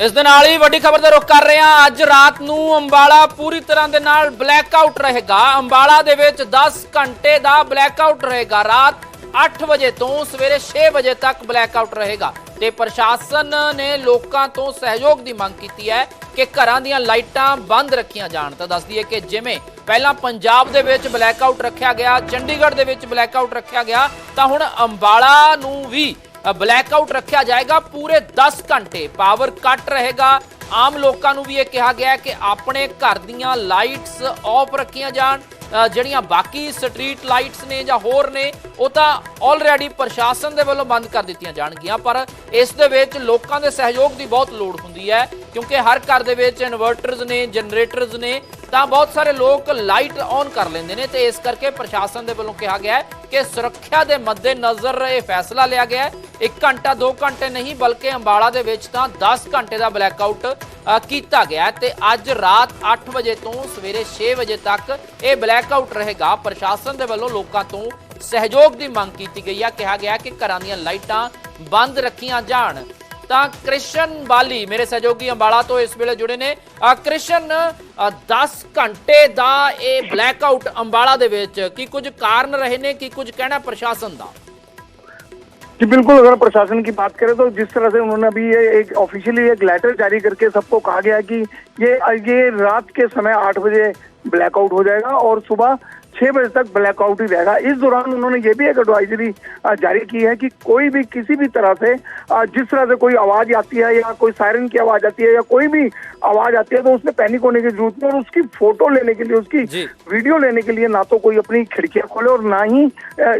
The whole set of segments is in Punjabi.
ਇਸ ਦੇ ਨਾਲ ਹੀ ਵੱਡੀ ਖਬਰ ਦਾ ਰੁਖ ਕਰ ਰਹੇ। ਹਾਂ ਅੱਜ ਰਾਤ ਨੂੰ ਅੰਬਾਲਾ ਪੂਰੀ ਤਰ੍ਹਾਂ ਦੇ ਨਾਲ ਬਲੈਕ ਆਊਟ ਰਹੇਗਾ। ਅੰਬਾਲਾ ਦੇ ਵਿੱਚ 10 ਘੰਟੇ ਦਾ ਬਲੈਕ ਆਊਟ ਰਹੇਗਾ। ਰਾਤ 8 ਵਜੇ ਤੋਂ ਸਵੇਰੇ 6 ਵਜੇ ਤੱਕ ਬਲੈਕ ਆਊਟ ਰਹੇਗਾ। ਤੇ ਪ੍ਰਸ਼ਾਸਨ ਨੇ ਲੋਕਾਂ ਤੋਂ ਸਹਿਯੋਗ ਦੀ ਮੰਗ ਕੀਤੀ ਹੈ ਕਿ ਘਰਾਂ ਦੀਆਂ ਲਾਈਟਾਂ ਬੰਦ ਰੱਖੀਆਂ ਜਾਣ। ਤਾਂ ਦੱਸਦੀ ਹੈ ਕਿ ਜਿਵੇਂ ਪਹਿਲਾਂ ਪੰਜਾਬ ਦੇ ਵਿੱਚ ਬਲੈਕ ਆਊਟ ਰੱਖਿਆ ਗਿਆ, ਚੰਡੀਗੜ੍ਹ ਦੇ ਵਿੱਚ ਬਲੈਕ ਆਊਟ ਰੱਖਿਆ ਗਿਆ, ਤਾਂ ਹੁਣ ਅੰਬਾਲਾ ਨੂੰ ਵੀ ਬਲੈਕ ਆਊਟ ਰੱਖਿਆ ਜਾਏਗਾ ਪੂਰੇ 10 ਘੰਟੇ। ਪਾਵਰ ਕੱਟ ਰਹੇਗਾ। ਆਮ ਲੋਕਾਂ ਨੂੰ ਵੀ ਇਹ ਕਿਹਾ ਗਿਆ ਕਿ ਆਪਣੇ ਘਰ ਦੀਆਂ ਲਾਈਟਸ ਆਫ ਰੱਖੀਆਂ ਜਾਣ। ਜਿਹੜੀਆਂ ਬਾਕੀ ਸਟਰੀਟ ਲਾਈਟਸ ਨੇ ਜਾਂ ਹੋਰ ਨੇ, ਉਹ ਤਾਂ ਆਲਰੇਡੀ ਪ੍ਰਸ਼ਾਸਨ ਦੇ ਵੱਲੋਂ ਬੰਦ ਕਰ ਦਿੱਤੀਆਂ ਜਾਣਗੀਆਂ। ਪਰ ਇਸ ਦੇ ਵਿੱਚ ਲੋਕਾਂ ਦੇ ਸਹਿਯੋਗ ਦੀ ਬਹੁਤ ਲੋੜ ਹੁੰਦੀ ਹੈ, ਕਿਉਂਕਿ ਹਰ ਘਰ ਦੇ ਵਿੱਚ ਇਨਵਰਟਰਸ ਨੇ ਜਨਰੇਟਰਸ ਨੇ, ਤਾਂ ਬਹੁਤ ਸਾਰੇ ਲੋਕ ਲਾਈਟ ਔਨ ਕਰ ਲੈਂਦੇ ਨੇ। ਤੇ ਇਸ ਕਰਕੇ ਪ੍ਰਸ਼ਾਸਨ ਦੇ ਵੱਲੋਂ ਕਿਹਾ ਗਿਆ ਹੈ ਕਿ ਸੁਰੱਖਿਆ ਦੇ ਮੱਦੇਨਜ਼ਰ ਇਹ ਫੈਸਲਾ ਲਿਆ ਗਿਆ ਹੈ। 1 ਘੰਟਾ 2 ਘੰਟੇ ਨਹੀਂ ਬਲਕਿ ਅੰਬਾਲਾ ਦੇ ਵਿੱਚ ਤਾਂ 10 ਘੰਟੇ ਦਾ ਬਲੈਕਆਊਟ ਕੀਤਾ ਗਿਆ ਹੈ। ਤੇ ਅੱਜ ਰਾਤ 8 ਵਜੇ ਤੋਂ ਸਵੇਰੇ 6 ਵਜੇ ਤੱਕ ਇਹ ਬਲੈਕਆਊਟ ਰਹੇਗਾ। ਪ੍ਰਸ਼ਾਸਨ ਦੇ ਵੱਲੋਂ ਲੋਕਾਂ ਤੋਂ ਸਹਿਯੋਗ ਦੀ ਮੰਗ ਕੀਤੀ ਗਈ ਹੈ। ਕਿਹਾ ਗਿਆ ਕਿ ਘਰਾਂ ਦੀਆਂ ਲਾਈਟਾਂ ਬੰਦ ਰੱਖੀਆਂ ਜਾਣ। ਤਾਂ ਕ੍ਰਿਸ਼ਨ ਬਾਲੀ ਮੇਰੇ ਸਹਿਯੋਗੀ ਅੰਬਾਲਾ ਤੋਂ ਇਸ ਵੇਲੇ ਜੁੜੇ ਨੇ। ਕ੍ਰਿਸ਼ਨ ਅ, 10 ਘੰਟੇ ਦਾ ਇਹ ਬਲੈਕ ਆਊਟ ਅੰਬਾਲਾ ਦੇ ਵਿੱਚ ਕੀ ਕੁਝ ਕਾਰਨ ਰਹੇ ਨੇ? ਕੀ ਕੁਝ ਕਹਿਣਾ ਪ੍ਰਸ਼ਾਸਨ ਦਾ? जी, बिल्कुल, अगर प्रशासन की बात करें तो जिस तरह से उन्होंने अभी ये एक ऑफिशियली एक लेटर जारी करके सबको कहा गया कि ये ये रात के समय आठ बजे ब्लैकआउट हो जाएगा और सुबह छह बजे तक ब्लैकआउट ही रहेगा। इस दौरान उन्होंने ये भी एक एडवाइजरी जारी की है कि कोई भी किसी भी तरह से जिस तरह से कोई आवाज़ आती है या कोई सायरन की आवाज़ आती है या कोई भी आवाज़ आती है तो उसमें पैनिक होने की ज़रूरत नहीं और उसकी फ़ोटो लेने के लिए उसकी वीडियो लेने के लिए ना तो कोई अपनी खिड़कियाँ खोले और ना ही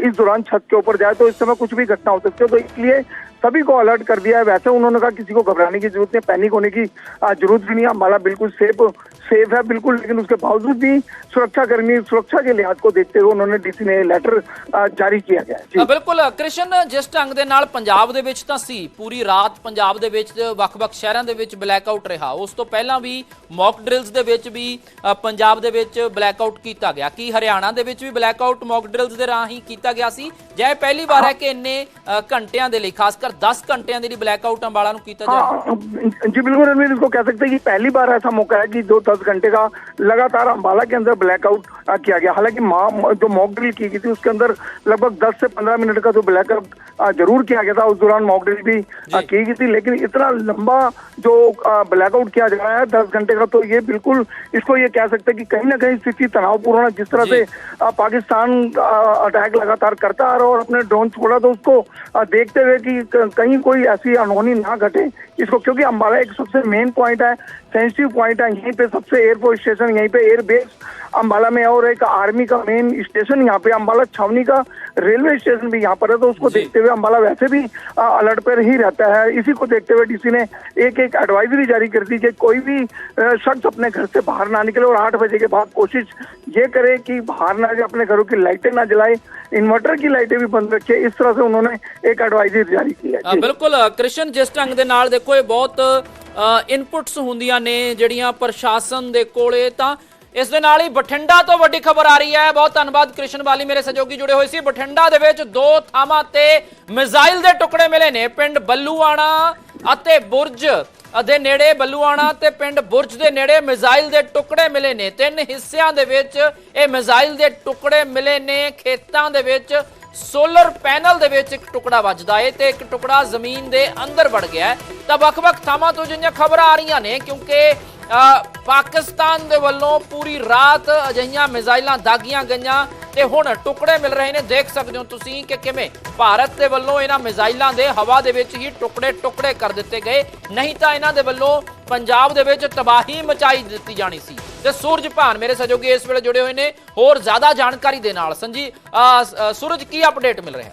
इस दौरान छत के ऊपर जाए। तो इस समय कुछ भी घटना हो सकती है। तो इसलिए सभी को अलर्ट कर दिया है वैसे उन्होंने कहा किसी को घबराने की जरूरत नहीं पैनिक होने की अ, जरूरत भी नहीं है अम्बाला बिल्कुल सेफ सेफ है बिल्कुल लेकिन उसके बावजूद भी सुरक्षा कर्मी सुरक्षा के लिहाज को देखते हुए उन्होंने डीसी ने लेटर अ, जारी किया गया है ਅ, जी ਬਿਲਕੁਲ ਕ੍ਰਿਸ਼ਨ ਜਿਸ ਢੰਗ ਦੇ ਨਾਲ ਪੰਜਾਬ ਦੇ ਵਿੱਚ ਤਾਂ ਸੀ ਪੂਰੀ ਰਾਤ ਪੰਜਾਬ ਦੇ ਵਿੱਚ ਵੱਖ-ਵੱਖ ਸ਼ਹਿਰਾਂ ਦੇ ਵਿੱਚ ਬਲੈਕਆਊਟ ਰਿਹਾ ਉਸ ਤੋਂ ਪਹਿਲਾਂ ਵੀ ਮੌਕ ਡਰਿਲਸ ਦੇ ਵਿੱਚ ਵੀ ਅ, ਪੰਜਾਬ ਦੇ ਵਿੱਚ ਬਲੈਕਆਊਟ ਕੀਤਾ ਗਿਆ ਕੀ ਹਰਿਆਣਾ ਦੇ ਵਿੱਚ ਵੀ ਬਲੈਕਆਊਟ ਮੌਕ ਡਰਿਲਸ ਦੇ ਰਾਹੀਂ ਕੀਤਾ ਗਿਆ ਸੀ ਜਾਂ ਇਹ ਪਹਿਲੀ ਵਾਰ ਹੈ ਕਿ ਇੰਨੇ ਅ, ਘੰਟਿਆਂ ਦੇ ਲਈ ਖਾਸ ਕਰ 10 ਘੰਟਿਆਂ ਦੇ ਲਈ बलैकआउट अंबाला ਨੂੰ ਕੀਤਾ ਜਾਏ हाँ जी बिल्कुल रणवीर इसको कह सकते हैं कि पहली बार ऐसा मौका है कि दो दस घंटे का लगातार अम्बाला के अंदर ब्लैकआउट किया गया हालांकि मा- जो मॉक ड्रिल की गई थी उसके अंदर लगभग 10 से 15 मिनट का जो ब्लैकआउट जरूर किया गया था उस दौरान मॉक ड्रिल भी आ, की गई थी लेकिन इतना लंबा जो ब्लैकआउट किया जा रहा है दस घंटे का तो ये बिल्कुल इसको ये कह सकते हैं कि कहीं ना कहीं स्थिति तनावपूर्ण है जिस तरह जी। से आ, पाकिस्तान आ, अटैक लगातार करता आ रहा है और अपने ड्रोन छोड़ा तो उसको आ, देखते हुए कि क- कहीं कोई ऐसी अनहोनी ना घटे, इसको क्योंकि अम्बाला एक सबसे मेन पॉइंट है सेंसिटिव पॉइंट है, यहीं पे सबसे एयरपोर्ट स्टेशन यहीं पे एयरबेस अम्बाला में और एक आर्मी का मेन स्टेशन यहाँ पे अम्बाला छावनी का रेलवे स्टेशन भी यहाँ पर है तो उसको जी। देखते हुए अम्बाला वैसे भी आ, अलर्ट पर ही रहता है इसी को देखते हुए डीसी ने एक एक एडवाइजरी जारी कर दी कि कोई भी आ, शख्स अपने घर से बाहर ना निकले और आठ बजे के बाद कोशिश ये करे कि बाहर ना जाए अपने घरों की लाइटें ना जलाए इन्वर्टर की लाइटें भी बंद रखे इस तरह से उन्होंने एक एडवाइजरी जारी की है ਅ, जी। ਬਿਲਕੁਲ ਅ, ਕ੍ਰਿਸ਼ਨ ਜਿਸ ਢੰਗ ਦੇ ਨਾਲ ਦੇਖੋ ਇਹ ਬਹੁਤ ਇਨਪੁਟਸ ਹੁੰਦੀਆਂ ਨੇ ਜਿਹੜੀਆਂ ਪ੍ਰਸ਼ਾਸਨ ਦੇ ਕੋਲੇ ਤਾਂ ਇਸ ਦੇ ਨਾਲ ਹੀ ਬਠਿੰਡਾ ਤੋਂ ਵੱਡੀ ਖਬਰ ਆ ਰਹੀ ਹੈ। ਬਹੁਤ ਧੰਨਵਾਦ ਕ੍ਰਿਸ਼ਨ ਵਾਲੀ ਮੇਰੇ ਸਹਿਯੋਗੀ ਜੁੜੇ ਹੋਏ ਸੀ। ਬਠਿੰਡਾ ਦੇ ਵਿੱਚ ਦੋ ਥਾਵਾਂ ਤੇ ਮਿਜ਼ਾਈਲ ਦੇ ਟੁਕੜੇ ਮਿਲੇ ਨੇ। ਪਿੰਡ ਬੱਲੂਆਣਾ ਅਤੇ ਬੁਰਜ ਦੇ ਨੇੜੇ ਬੱਲੂਆਣਾ ਤੇ ਪਿੰਡ ਬੁਰਜ ਦੇ ਨੇੜੇ ਮਿਜ਼ਾਈਲ ਦੇ ਟੁਕੜੇ ਮਿਲੇ ਨੇ। ਤਿੰਨ ਹਿੱਸਿਆਂ ਦੇ ਵਿੱਚ ਇਹ ਮਿਜ਼ਾਈਲ ਦੇ ਟੁਕੜੇ ਮਿਲੇ ਨੇ। ਖੇਤਾਂ ਦੇ ਵਿੱਚ ਸੋਲਰ ਪੈਨਲ ਦੇ ਵਿੱਚ ਇੱਕ ਟੁਕੜਾ ਵੱਜਦਾ ਏ ਤੇ ਇੱਕ ਟੁਕੜਾ ਜ਼ਮੀਨ ਦੇ ਅੰਦਰ ਵੜ ਗਿਆ ਤਾਂ ਵੱਖ-ਵੱਖ ਥਾਵਾਂ ਤੋਂ ਜਿਹੀਆਂ ਖਬਰਾਂ ਆ ਰਹੀਆਂ ਨੇ ਕਿਉਂਕਿ ਪਾਕਿਸਤਾਨ ਦੇ ਵੱਲੋਂ ਪੂਰੀ ਰਾਤ ਅਜਿਹੀਆਂ ਮਿਜ਼ਾਈਲਾਂ ਦਾਗੀਆਂ ਗਈਆਂ ਤੇ ਹੁਣ ਟੁਕੜੇ ਮਿਲ ਰਹੇ ਨੇ। ਦੇਖ ਸਕਦੇ ਹੋ ਤੁਸੀਂ ਕਿ ਕਿਵੇਂ ਭਾਰਤ ਦੇ ਵੱਲੋਂ ਇਹਨਾਂ ਮਿਜ਼ਾਈਲਾਂ ਦੇ ਹਵਾ ਦੇ ਵਿੱਚ ਹੀ ਟੁਕੜੇ ਟੁਕੜੇ ਕਰ ਦਿੱਤੇ ਗਏ। ਨਹੀਂ ਤਾਂ ਇਹਨਾਂ ਦੇ ਵੱਲੋਂ ਪੰਜਾਬ ਦੇ ਵਿੱਚ ਤਬਾਹੀ ਮਚਾਈ ਦਿੱਤੀ ਜਾਣੀ ਸੀ। ਤੇ ਸੂਰਜ ਭਾਨ ਮੇਰੇ ਸਹਿਯੋਗੀ ਇਸ ਵੇਲੇ ਜੁੜੇ ਹੋਏ ਨੇ। ਹੋਰ ਜ਼ਿਆਦਾ ਜਾਣਕਾਰੀ ਦੇ ਨਾਲ ਸੰਜੀ ਸੂਰਜ ਕੀ ਅਪਡੇਟ ਮਿਲ ਰਿਹਾ?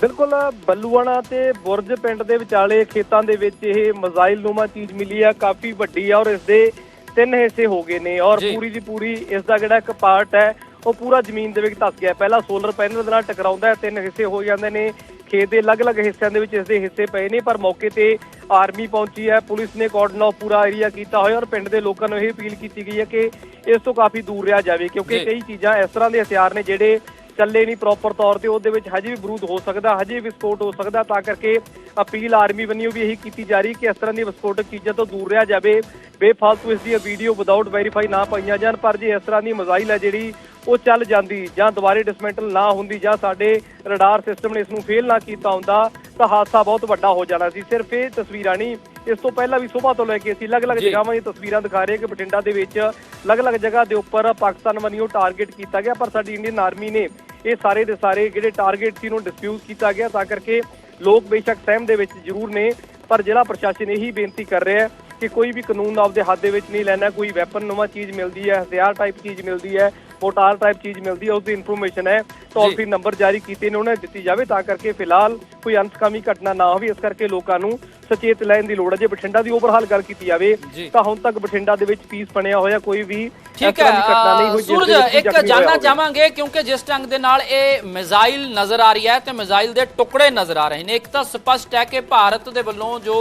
ਬਿਲਕੁਲ ਬੱਲੂਆਣਾ ਤੇ ਬੁਰਜ ਪਿੰਡ ਦੇ ਵਿਚਾਲੇ ਖੇਤਾਂ ਦੇ ਵਿੱਚ ਇਹ ਮਜ਼ਾਈਲ ਨੂਮਾ ਚੀਜ਼ ਮਿਲੀ ਆ ਕਾਫੀ ਵੱਡੀ ਆ ਔਰ ਇਸ ਦੇ ਤਿੰਨ ਹਿੱਸੇ ਹੋ ਗਏ ਨੇ ਔਰ। ਪੂਰੀ ਦੀ ਪੂਰੀ ਇਸ ਦਾ ਜਿਹੜਾ ਇੱਕ ਪਾਰਟ ਹੈ ਉਹ ਪੂਰਾ ਜ਼ਮੀਨ ਦੇ ਵਿੱਚ ਧੱਸ ਗਿਆ ਪਹਿਲਾਂ ਸੋਲਰ ਪੈਨਲ ਦੇ ਨਾਲ ਟਕਰਾਉਂਦਾ ਹੈ ਤਿੰਨ ਹਿੱਸੇ ਹੋ ਜਾਂਦੇ ਨੇ ਖੇਤ ਦੇ ਅਲੱਗ-ਅਲੱਗ ਹਿੱਸਿਆਂ ਦੇ ਵਿੱਚ ਇਸ ਦੇ ਹਿੱਸੇ ਪਏ ਨੇ ਪਰ ਮੌਕੇ ਤੇ ਆਰਮੀ ਪਹੁੰਚੀ ਹੈ ਪੁਲਿਸ ਨੇ ਕਾਰਡਨ ਆਫ ਪੂਰਾ ਏਰੀਆ ਕੀਤਾ ਹੋਇਆ ਔਰ ਪਿੰਡ ਦੇ ਲੋਕਾਂ ਨੂੰ ਇਹ ਅਪੀਲ ਕੀਤੀ ਗਈ ਹੈ ਕਿ ਇਸ ਤੋਂ ਕਾਫੀ ਦੂਰ ਰਿਹਾ ਜਾਵੇ ਕਿਉਂਕਿ। ਕਈ ਚੀਜ਼ਾਂ ਇਸ ਤਰ੍ਹਾਂ ਦੇ ਹਥਿਆਰ ਨੇ ਜਿਹੜੇ ਚੱਲੇ ਨਹੀਂ ਪ੍ਰੋਪਰ ਤੌਰ ਤੇ, ਉਹਦੇ ਵਿੱਚ ਹਜੇ ਵੀ ਬਰੂਦ ਹੋ ਸਕਦਾ, ਹਜੇ ਵੀ ਵਿਸਫੋਟ ਹੋ ਸਕਦਾ, ਤਾਂ ਕਰਕੇ ਅਪੀਲ ਆਰਮੀ ਵੱਲੋਂ ਵੀ ਇਹੀ ਕੀਤੀ ਜਾ ਰਹੀ ਕਿ ਇਸ ਤਰ੍ਹਾਂ ਦੀ ਵਿਸਫੋਟਕ ਚੀਜ਼ਾਂ ਤੋਂ ਦੂਰ ਰਿਹਾ ਜਾਵੇ। ਬੇਫਾਲਤੂ ਇਸ ਦੀ ਵੀਡੀਓ ਵਿਦਆਊਟ ਵੈਰੀਫਾਈ ਨਾ ਪਾਈਆਂ ਜਾਣ, ਪਰ ਜੇ ਇਸ ਤਰ੍ਹਾਂ ਦੀ ਮਜ਼ਾਈਲ ਹੈ ਜਿਹੜੀ, ਉਹ ਚੱਲ ਜਾਂਦੀ ਜਾਂ ਦੁਬਾਰੇ ਡਿਸਮੈਂਟਲ ਨਾ ਹੁੰਦੀ ਜਾਂ ਸਾਡੇ ਰਡਾਰ ਸਿਸਟਮ ਨੇ ਇਸ ਨੂੰ ਫੇਲ ਨਾ ਕੀਤਾ ਹੁੰਦਾ ਤਾਂ ਹਾਦਸਾ ਬਹੁਤ ਵੱਡਾ ਹੋ ਜਾਣਾ ਸੀ ਸਿਰਫ ਇਹ ਤਸਵੀਰਾਂ ਨਹੀਂ ਇਸ ਤੋਂ ਪਹਿਲਾਂ ਵੀ ਸਵੇਰ ਤੋਂ ਲੈ ਕੇ ਅਸੀਂ ਅਲੱਗ-ਅਲੱਗ। ਜਗ੍ਹਾਵਾਂ ਦੀਆਂ ਤਸਵੀਰਾਂ ਦਿਖਾ ਰਹੇ ਕਿ ਬਠਿੰਡਾ ਦੇ ਵਿੱਚ ਅਲੱਗ-ਅਲੱਗ ਜਗ੍ਹਾ ਦੇ ਉੱਪਰ ਪਾਕਿਸਤਾਨ ਵੱਲੋਂ ਟਾਰਗੇਟ ਕੀਤਾ ਗਿਆ ਪਰ ਸਾਡੀ ਇੰਡੀਅਨ ਆਰਮੀ ਨੇ ਇਹ ਸਾਰੇ ਦੇ ਸਾਰੇ ਜਿਹੜੇ ਟਾਰਗੇਟ ਸੀ ਨੂੰ ਡਿਸਪਿਊਟ ਕੀਤਾ ਗਿਆ ਤਾਂ ਕਰਕੇ ਲੋਕ ਬੇਸ਼ੱਕ ਸਹਿਮ ਦੇ ਵਿੱਚ ਜ਼ਰੂਰ ਨੇ ਪਰ ਜ਼ਿਲ੍ਹਾ ਪ੍ਰਸ਼ਾਸਨ ਇਹੀ ਬੇਨਤੀ ਕਰ ਰਿਹਾ ਹੈ ਕਿ ਕੋਈ ਵੀ ਕਾਨੂੰਨ ਆਪਦੇ ਹੱਥ ਦੇ ਵਿੱਚ ਨਹੀਂ ਲੈਣਾ ਕੋਈ ਵੈਪਨ ਨਵਾਂ ਚੀਜ਼ ਮਿਲਦੀ ਹੈ ਹਥਿਆਰ ਟਾਈਪ ਚੀਜ਼ ਮਿਲਦੀ ਹੈ ਮੋਟਾਰ ਟਾਈਪ ਚੀਜ਼ ਮਿਲਦੀ ਹੈ ਉਸ ਦੀ ਇਨਫੋਰਮੇਸ਼ਨ ਹੈ ਟੋਲ ਫ੍ਰੀ ਨੰਬਰ ਜਾਰੀ ਕੀਤੇ ਨੇ ਉਹਨਾਂ ਦਿੱਤੀ ਜਾਵੇ ਤਾਂ ਕਰਕੇ ਫਿਲਹਾਲ ਕੋਈ ਅੰਤਕਾਮੀ ਘਟਨਾ ਨਾ ਹੋਵੇ ਇਸ ਕਰਕੇ ਲੋਕਾਂ ਨੂੰ ਸੁਚੇਤ ਲੈਣ ਦੀ ਲੋੜ ਹੈ ਜੇ ਬਠਿੰਡਾ ਦੀ ਓਵਰਹਾਲ ਗੱਲ ਕੀਤੀ ਜਾਵੇ। ਤਾਂ ਹੁਣ ਤੱਕ ਬਠਿੰਡਾ ਦੇ ਵਿੱਚ ਪੀਸ ਬਣਿਆ ਹੋਇਆ ਕੋਈ ਵੀ ਠੀਕ ਘਟਨਾ ਨਹੀਂ ਹੋਈ ਸੂਰਜ ਇੱਕ ਜਾਨਣਾ। ਚਾਹਾਂਗੇ ਕਿਉਂਕਿ ਜਿਸ ਢੰਗ ਦੇ ਨਾਲ ਇਹ ਮਿਜ਼ਾਈਲ ਨਜ਼ਰ ਆ ਰਹੀ ਹੈ ਤੇ ਮਿਜ਼ਾਈਲ ਦੇ ਟੁਕੜੇ ਨਜ਼ਰ ਆ ਰਹੇ ਨੇ ਇੱਕ ਤਾਂ ਸਪਸ਼ਟ ਹੈ ਕਿ ਭਾਰਤ ਦੇ ਵੱਲੋਂ ਜੋ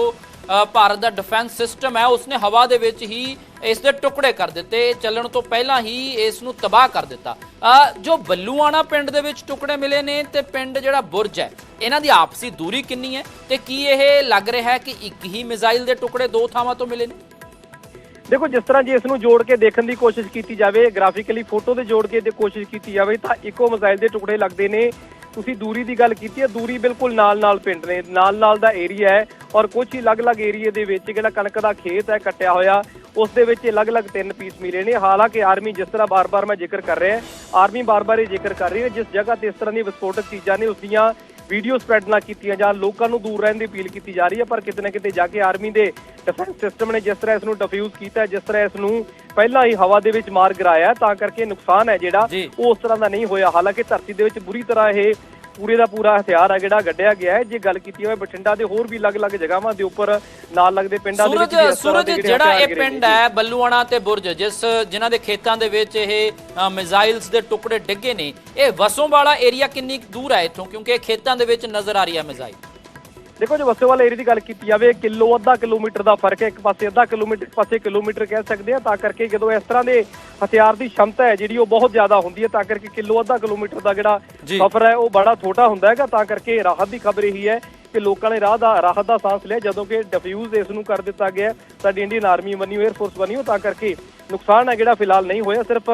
ਭਾਰਤ ਦਾ ਡਿਫੈਂਸ ਸਿਸਟਮ ਹੈ, ਉਸਨੇ ਹਵਾ ਦੇ ਵਿੱਚ ਹੀ ਇਸ ਦੇ ਟੁਕੜੇ ਕਰ ਦਿੱਤੇ। ਚੱਲਣ ਤੋਂ ਪਹਿਲਾਂ ਹੀ ਇਸ ਨੂੰ ਤਬਾਹ ਕਰ ਦਿੱਤਾ। ਜੋ ਬੱਲੂਆਣਾ ਪਿੰਡ ਦੇ ਵਿੱਚ ਟੁਕੜੇ ਮਿਲੇ ਨੇ ਤੇ ਪਿੰਡ ਜਿਹੜਾ ਬੁਰਜ ਹੈ, ਇਹਨਾਂ ਦੀ ਆਪਸੀ ਦੂਰੀ ਕਿੰਨੀ ਹੈ ਤੇ ਕੀ ਇਹ ਲੱਗ ਰਿਹਾ ਹੈ ਕਿ ਇੱਕ ਹੀ ਮਿਜ਼ਾਈਲ ਦੇ ਟੁਕੜੇ ਦੋ ਥਾਵਾਂ ਤੋਂ ਮਿਲੇ ਨੇ? ਦੇਖੋ, ਜਿਸ ਤਰ੍ਹਾਂ ਜੇ ਇਸ ਨੂੰ ਜੋੜ ਕੇ ਦੇਖਣ ਦੀ ਕੋਸ਼ਿਸ਼ ਕੀਤੀ ਜਾਵੇ, ਗ੍ਰਾਫਿਕਲੀ ਫੋਟੋ ਦੇ ਜੋੜ ਕੇ ਦੇ ਕੋਸ਼ਿਸ਼ ਕੀਤੀ ਜਾਵੇ, ਤਾਂ ਇੱਕੋ ਮਿਸਾਈਲ ਦੇ ਟੁਕੜੇ ਲੱਗਦੇ ਨੇ। ਤੁਸੀਂ ਦੂਰੀ ਦੀ ਗੱਲ ਕੀਤੀ ਹੈ, ਦੂਰੀ ਬਿਲਕੁਲ ਨਾਲ-ਨਾਲ ਪਿੰਡ ਨੇ, ਨਾਲ-ਨਾਲ ਦਾ ਏਰੀਆ ਹੈ ਔਰ ਕੁਝ ਹੀ ਅਲੱਗ-ਅਲੱਗ ਏਰੀਏ ਦੇ ਵਿੱਚ ਜਿਹੜਾ ਕਣਕ ਦਾ ਖੇਤ ਹੈ, ਕੱਟਿਆ ਹੋਇਆ, ਉਸ ਦੇ ਵਿੱਚ ਅਲੱਗ-ਅਲੱਗ ਤਿੰਨ ਪੀਸ ਮਿਲੇ ਨੇ। ਹਾਲਾਂਕਿ ਆਰਮੀ ਜਿਸ ਤਰ੍ਹਾਂ ਬਾਰ-ਬਾਰ ਮੈਂ ਜ਼ਿਕਰ ਕਰ ਰਿਹਾ ਆਰਮੀ ਬਾਰ-ਬਾਰ ਇਹ ਜ਼ਿਕਰ ਕਰ ਰਹੀ ਹੈ, ਜਿਸ ਜਗ੍ਹਾ ਤੇ ਇਸ ਤਰ੍ਹਾਂ ਦੀ ਵਿਸਫੋਟਕ ਚੀਜ਼ਾਂ ਨੇ, ਉਸ ਦੀਆਂ ਵੀਡੀਓ ਸਪਰੈਡ ਨਾ ਕੀਤੀਆਂ ਜਾਣ, ਲੋਕਾਂ ਨੂੰ ਦੂਰ ਰਹਿਣ ਦੀ ਅਪੀਲ ਕੀਤੀ ਜਾ ਰਹੀ ਹੈ, ਪਰ ਕਿਤੇ ਨਾ ਕਿਤੇ ਜਾ ਕੇ ਆਰਮੀ ਦੇ ਡਿਫੈਂਸ ਸਿਸਟਮ ਨੇ ਜਿਸ ਤਰ੍ਹਾਂ ਇਸ ਨੂੰ ਡਿਫਿਊਜ਼ ਕੀਤਾ, ਜਿਸ ਤਰ੍ਹਾਂ ਇਸ ਨੂੰ ਪਹਿਲਾਂ ਹੀ ਹਵਾ ਦੇ ਵਿੱਚ ਮਾਰ ਗਿਰਾਇਆ ਤਾਂ ਕਰਕੇ ਨੁਕਸਾਨ ਹੈ ਜਿਹੜਾ। ਉਹ ਉਸ ਤਰ੍ਹਾਂ ਦਾ ਨਹੀਂ ਹੋਇਆ ਹਾਲਾਂਕਿ ਧਰਤੀ ਦੇ ਵਿੱਚ ਬੁਰੀ ਤਰ੍ਹਾਂ ਇਹ ਪੂਰੇ ਦਾ ਪੂਰਾ ਹਥਿਆਰ ਹੈ ਜਿਹੜਾ ਗੱਡਿਆ ਗਿਆ ਹੈ ਜੇ ਗੱਲ ਕੀਤੀ ਹੋਵੇ ਬਠਿੰਡਾ ਦੇ ਹੋਰ ਵੀ ਅਲੱਗ-ਅਲੱਗ ਜਗ੍ਹਾਵਾਂ ਦੇ ਉੱਪਰ ਨਾਲ ਲੱਗਦੇ ਪਿੰਡਾਂ ਦੇ ਵਿੱਚ ਸੂਰਜ ਜਿਹੜੇ ਇਹ। ਪਿੰਡ ਹੈ ਬੱਲੂਆਣਾ ਤੇ ਬੁਰਜ ਜਿਸ ਜਿਨ੍ਹਾਂ ਦੇ ਖੇਤਾਂ ਦੇ ਵਿੱਚ ਇਹ ਮਿਜ਼ਾਈਲਸ ਦੇ ਟੁਕੜੇ ਡਿੱਗੇ ਨੇ ਇਹ ਵਸੋਂ ਵਾਲਾ ਏਰੀਆ ਕਿੰਨੀ ਦੂਰ ਹੈ ਇੱਥੋਂ ਕਿਉਂਕਿ ਇਹ ਖੇਤਾਂ ਦੇ ਵਿੱਚ ਨਜ਼ਰ ਆ ਰਹੀ ਹੈ ਮਿਜ਼ਾਈਲ ਦੇਖੋ ਜੇ ਵਸੋਵਾਲ ਏਰੀਆ ਦੀ ਗੱਲ ਕੀਤੀ ਜਾਵੇ ਕਿਲੋ ਅੱਧਾ ਕਿਲੋਮੀਟਰ ਦਾ ਫ਼ਰਕ ਹੈ ਇੱਕ ਪਾਸੇ ਅੱਧਾ ਕਿਲੋਮੀਟਰ ਪਾਸੇ ਕਿਲੋਮੀਟਰ ਕਹਿ ਸਕਦੇ ਆ ਤਾਂ ਕਰਕੇ ਜਦੋਂ ਇਸ ਤਰ੍ਹਾਂ ਦੇ ਹਥਿਆਰ ਦੀ ਸ਼ਮਤਾ ਹੈ ਜਿਹੜੀ ਉਹ ਬਹੁਤ ਜ਼ਿਆਦਾ ਹੁੰਦੀ ਹੈ ਤਾਂ ਕਰਕੇ ਕਿਲੋ ਅੱਧਾ ਕਿਲੋਮੀਟਰ ਦਾ ਜਿਹੜਾ। ਸਫ਼ਰ ਹੈ ਉਹ ਬੜਾ ਛੋਟਾ ਹੁੰਦਾ ਹੈਗਾ ਤਾਂ ਕਰਕੇ ਰਾਹਤ ਦੀ ਖਬਰ ਇਹੀ ਹੈ ਕਿ ਲੋਕਾਂ ਨੇ ਰਾਹ ਦਾ ਰਾਹਤ ਦਾ ਸਾਹ ਲਿਆ ਜਦੋਂ ਕਿ ਡਿਫਿਊਜ਼ ਇਸ ਨੂੰ ਕਰ ਦਿੱਤਾ ਗਿਆ। ਸਾਡੀ ਇੰਡੀਅਨ ਆਰਮੀ ਬਣੀ 에ਅਰ ਫੋਰਸ ਬਣੀ ਤਾਂ ਕਰਕੇ ਨੁਕਸਾਨ ਹੈ ਜਿਹੜਾ ਫਿਲਹਾਲ ਨਹੀਂ ਹੋਇਆ ਸਿਰਫ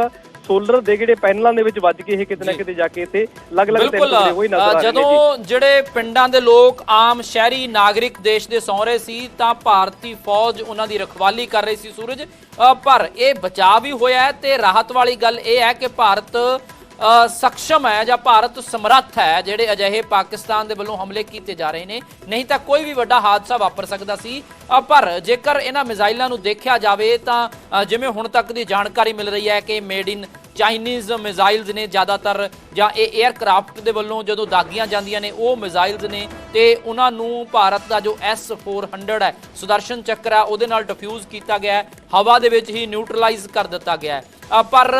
ਸੋਲਰ ਦੇ ਜਿਹੜੇ ਪੈਨਲਾਂ ਦੇ ਵਿੱਚ ਵੱਜ ਕੇ ਇਹ ਕਿਤੇ ਨਾ। ਕਿਤੇ ਜਾ ਕੇ ਇੱਥੇ ਅਲੱਗ-ਅਲੱਗ ਤਿੰਨ ਟੁਕੜੇ ਹੋਏ ਨਜ਼ਰ ਆ ਅ, ਰਹੇ ਨੇ ਜੀ। ਜਦੋਂ ਜਿਹੜੇ ਪਿੰਡਾਂ ਦੇ ਲੋਕ ਆਮ ਸ਼ਹਿਰੀ ਨਾਗਰਿਕ ਦੇਸ਼ ਦੇ ਸੌਂ ਰਹੇ ਸੀ ਤਾਂ ਭਾਰਤੀ ਫੌਜ ਉਹਨਾਂ ਦੀ ਰਖਵਾਲੀ ਕਰ ਰਹੀ ਸੀ ਸੂਰਜ ਪਰ ਇਹ ਬਚਾਅ ਵੀ ਹੋਇਆ ਤੇ ਰਾਹਤ ਵਾਲੀ ਗੱਲ ਇਹ ਹੈ ਕਿ ਭਾਰਤ ਸક્ષਮ ਹੈ ਜਾਂ ਭਾਰਤ ਸਮਰੱਥ ਹੈ ਜਿਹੜੇ ਅਜਿਹੇ ਪਾਕਿਸਤਾਨ ਦੇ ਵੱਲੋਂ ਹਮਲੇ ਕੀਤੇ ਜਾ ਰਹੇ ਨੇ। ਨਹੀਂ ਤਾਂ ਕੋਈ ਵੀ ਵੱਡਾ ਹਾਦਸਾ ਵਾਪਰ ਸਕਦਾ ਸੀ। ਪਰ ਜੇਕਰ ਇਹਨਾਂ ਮਿਜ਼ਾਈਲਾਂ ਨੂੰ ਦੇਖਿਆ ਜਾਵੇ ਤਾਂ ਜਿਵੇਂ ਹੁਣ ਤੱਕ ਦੀ ਜਾਣਕਾਰੀ ਮਿਲ ਰਹੀ ਹੈ ਕਿ ਮੇਡ ਇਨ ਚਾਈਨੀਜ਼ ਮਿਜ਼ਾਈਲਸ ਨੇ ਜ਼ਿਆਦਾਤਰ ਜਾਂ ਇਹ 에ਅਰਕ੍ਰਾਫਟ ਦੇ ਵੱਲੋਂ ਜਦੋਂ ਦਾਗੀਆਂ ਜਾਂਦੀਆਂ ਨੇ, ਉਹ ਮਿਜ਼ਾਈਲਸ ਨੇ ਤੇ ਉਹਨਾਂ ਨੂੰ ਭਾਰਤ ਦਾ ਜੋ S400 ਹੈ, ਸੁਦਰਸ਼ਨ ਚੱਕਰ ਹੈ, ਉਹਦੇ ਨਾਲ ਡਿਫਿਊਜ਼ ਕੀਤਾ ਗਿਆ ਹਵਾ ਦੇ ਵਿੱਚ ਹੀ ਨਿਊਟਰਲਾਈਜ਼ ਕਰ ਦਿੱਤਾ ਗਿਆ ਪਰ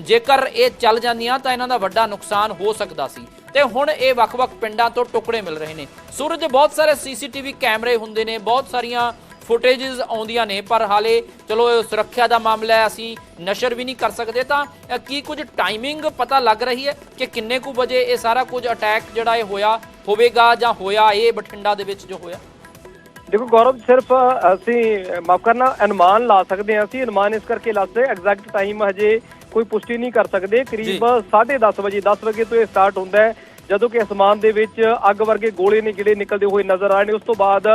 ਜੇਕਰ ਇਹ ਚੱਲ ਜਾਂਦੀਆਂ ਤਾਂ ਇਹਨਾਂ ਦਾ ਵੱਡਾ ਨੁਕਸਾਨ ਹੋ ਸਕਦਾ ਸੀ। ਤੇ ਹੁਣ ਇਹ ਵੱਖ-ਵੱਖ ਪਿੰਡਾਂ ਤੋਂ ਟੁਕੜੇ ਮਿਲ ਰਹੇ ਨੇ। ਸੂਰਜ ਬਹੁਤ ਸਾਰੇ ਸੀਸੀਟੀਵੀ ਕੈਮਰੇ ਹੁੰਦੇ ਨੇ, ਬਹੁਤ ਸਾਰੀਆਂ ਫੁਟੇजेस ਆਉਂਦੀਆਂ ਨੇ, ਪਰ ਹਾਲੇ ਚਲੋ ਸੁਰੱਖਿਆ ਦਾ ਮਾਮਲਾ ਹੈ, ਅਸੀਂ ਨਸ਼ਰ ਵੀ ਨਹੀਂ ਕਰ ਸਕਦੇ। ਤਾਂ ਕੀ ਕੁਝ ਟਾਈਮਿੰਗ ਪਤਾ ਲੱਗ ਰਹੀ ਹੈ ਕਿ ਕਿੰਨੇ ਕੁ ਵਜੇ ਇਹ ਸਾਰਾ ਕੁਝ ਅਟੈਕ ਜਿਹੜਾ ਇਹ ਹੋਇਆ ਹੋਵੇਗਾ ਜਾਂ ਹੋਇਆ, ਇਹ ਬਠਿੰਡਾ ਦੇ ਵਿੱਚ ਜੋ ਹੋਇਆ? ਦੇਖੋ ਗੌਰਵ ਸਿਰਫ ਅਸੀਂ ਮਾਫ ਕਰਨਾ ਅਨੁਮਾਨ ਲਾ ਸਕਦੇ ਹਾਂ। ਅਸੀਂ ਅਨੁਮਾਨ ਇਸ ਕਰਕੇ ਲਾ ਸਕਦੇ ਐਗਜ਼ੈਕਟ ਟਾਈਮ ਹਜੇ ਕੋਈ ਪੁਸ਼ਟੀ ਨਹੀਂ ਕਰ ਸਕਦੇ। ਕਰੀਬ 10:30 ਵਜੇ 10 ਵਜੇ ਤੋਂ ਇਹ ਸਟਾਰਟ ਹੁੰਦਾ ਹੈ ਜਦੋਂ ਕਿ ਅਸਮਾਨ ਦੇ ਵਿੱਚ ਅੱਗ ਵਰਗੇ ਗੋਲੇ ਨੇ ਜਿਹੜੇ ਨਿਕਲਦੇ ਹੋਏ ਨਜ਼ਰ ਆ ਰਹੇ ਨੇ। ਉਸ ਤੋਂ ਬਾਅਦ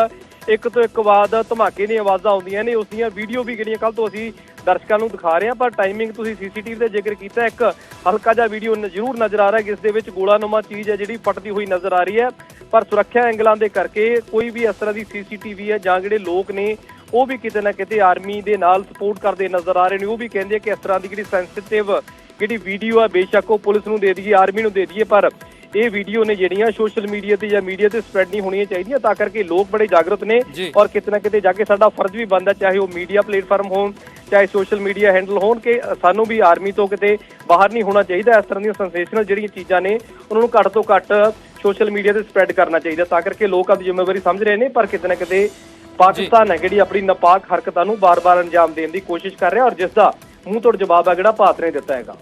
ਇੱਕ ਤੋਂ ਇੱਕ ਬਾਅਦ ਧਮਾਕੇ ਦੀਆਂ ਆਵਾਜ਼ਾਂ ਆਉਂਦੀਆਂ ਨੇ। ਉਸ ਦੀਆਂ ਵੀਡੀਓ ਵੀ ਜਿਹੜੀਆਂ ਕੱਲ ਤੋਂ ਅਸੀਂ ਦਰਸ਼ਕਾਂ ਨੂੰ ਦਿਖਾ ਰਹੇ ਹਾਂ, ਪਰ ਟਾਈਮਿੰਗ ਤੁਸੀਂ ਸੀਸੀਟੀਵੀ ਦਾ ਜ਼ਿਕਰ ਕੀਤਾ ਇੱਕ ਹਲਕਾ ਜਿਹਾ ਵੀਡੀਓ ਜ਼ਰੂਰ ਨਜ਼ਰ ਆ ਰਿਹਾ ਜਿਸ ਦੇ ਵਿੱਚ ਗੋਲਾਨੁਮਾ ਚੀਜ਼ ਹੈ, ਜਿਹੜੀ ਫਟਦੀ ਹੋਈ ਨਜ਼ਰ ਆ ਰਹੀ ਹੈ। ਪਰ ਸੁਰੱਖਿਆ ਐਂਗਲਾਂ ਦੇ ਕਰਕੇ ਕੋਈ ਵੀ ਇਸ ਤਰ੍ਹਾਂ ਦੀ ਸੀਸੀਟੀਵੀ ਹੈ, ਜਾਂ ਜਿਹੜੇ ਲੋਕ ਨੇ, ਉਹ ਵੀ ਕਿਤੇ ਨਾ ਕਿਤੇ ਆਰਮੀ ਦੇ ਨਾਲ ਸਪੋਰਟ ਕਰਦੇ ਨਜ਼ਰ ਆ ਰਹੇ ਨੇ। ਉਹ ਵੀ ਕਹਿੰਦੇ ਕਿ ਇਸ ਤਰ੍ਹਾਂ ਦੀ ਜਿਹੜੀ ਸੈਂਸਿਟਿਵ ਜਿਹੜੀ ਵੀਡੀਓ ਆ, ਬੇਸ਼ੱਕ ਉਹ ਪੁਲਿਸ ਨੂੰ ਦੇ ਦਈਏ, ਆਰਮੀ ਨੂੰ ਦੇ ਦਈਏ, ਪਰ ਇਹ ਵੀਡੀਓ ਨੇ ਜਿਹੜੀਆਂ ਸੋਸ਼ਲ ਮੀਡੀਆ ਤੇ ਜਾਂ ਮੀਡੀਆ ਤੇ ਸਪਰੈਡ ਨਹੀਂ ਹੋਣੀਆਂ ਚਾਹੀਦੀਆਂ ਤਾਂ ਕਰਕੇ ਲੋਕ ਬੜੇ ਜਾਗਰੂਕ ਨੇ। ਔਰ ਕਿਤੇ ਨਾ ਕਿਤੇ ਜਾ ਕੇ ਸਾਡਾ ਫਰਜ਼ ਵੀ ਬਣਦਾ ਚਾਹੇ ਉਹ ਮੀਡੀਆ ਪਲੇਟਫਾਰਮ ਹੋਣ ਚਾਹੇ ਸੋਸ਼ਲ ਮੀਡੀਆ ਹੈਂਡਲ ਹੋਣ ਕਿ ਸਾਨੂੰ ਵੀ ਆਰਮੀ ਤੋਂ ਕਿਤੇ ਬਾਹਰ ਨਹੀਂ ਹੋਣਾ ਚਾਹੀਦਾ। ਇਸ ਤਰ੍ਹਾਂ ਦੀਆਂ ਸੈਂਸੇਸ਼ਨਲ ਜਿਹੜੀਆਂ ਚੀਜ਼ਾਂ ਨੇ ਉਹਨਾਂ ਨੂੰ ਘੱਟ ਤੋਂ ਘੱਟ ਸੋਸ਼ਲ ਮੀਡੀਆ ਤੇ ਸਪਰੈਡ ਕਰਨਾ ਚਾਹੀਦਾ ਤਾਂ ਕਰਕੇ ਲੋਕ ਆਪਣੀ ਜ਼ਿੰਮੇਵਾਰੀ ਸਮਝ ਰਹੇ ਨੇ ਪਰ ਕਿਤੇ ਨਾ ਕਿਤੇ ਪਾਕਿਸਤਾਨ ਹੈ ਜਿਹੜੀ ਆਪਣੀ ਨਾਪਾਕ ਹਰਕਤਾਂ ਨੂੰ ਬਾਰ-ਬਾਰ ਅੰਜਾਮ ਦੇਣ ਦੀ ਕੋਸ਼ਿਸ਼ ਕਰ ਰਿਹਾ ਔਰ ਜਿਸ ਦਾ ਮੂੰਹ ਤੋੜ ਜਵਾਬ ਹੈ ਜਿਹੜਾ ਭਾਰਤ ਨੇ ਦਿੱਤਾ ਹੈਗਾ।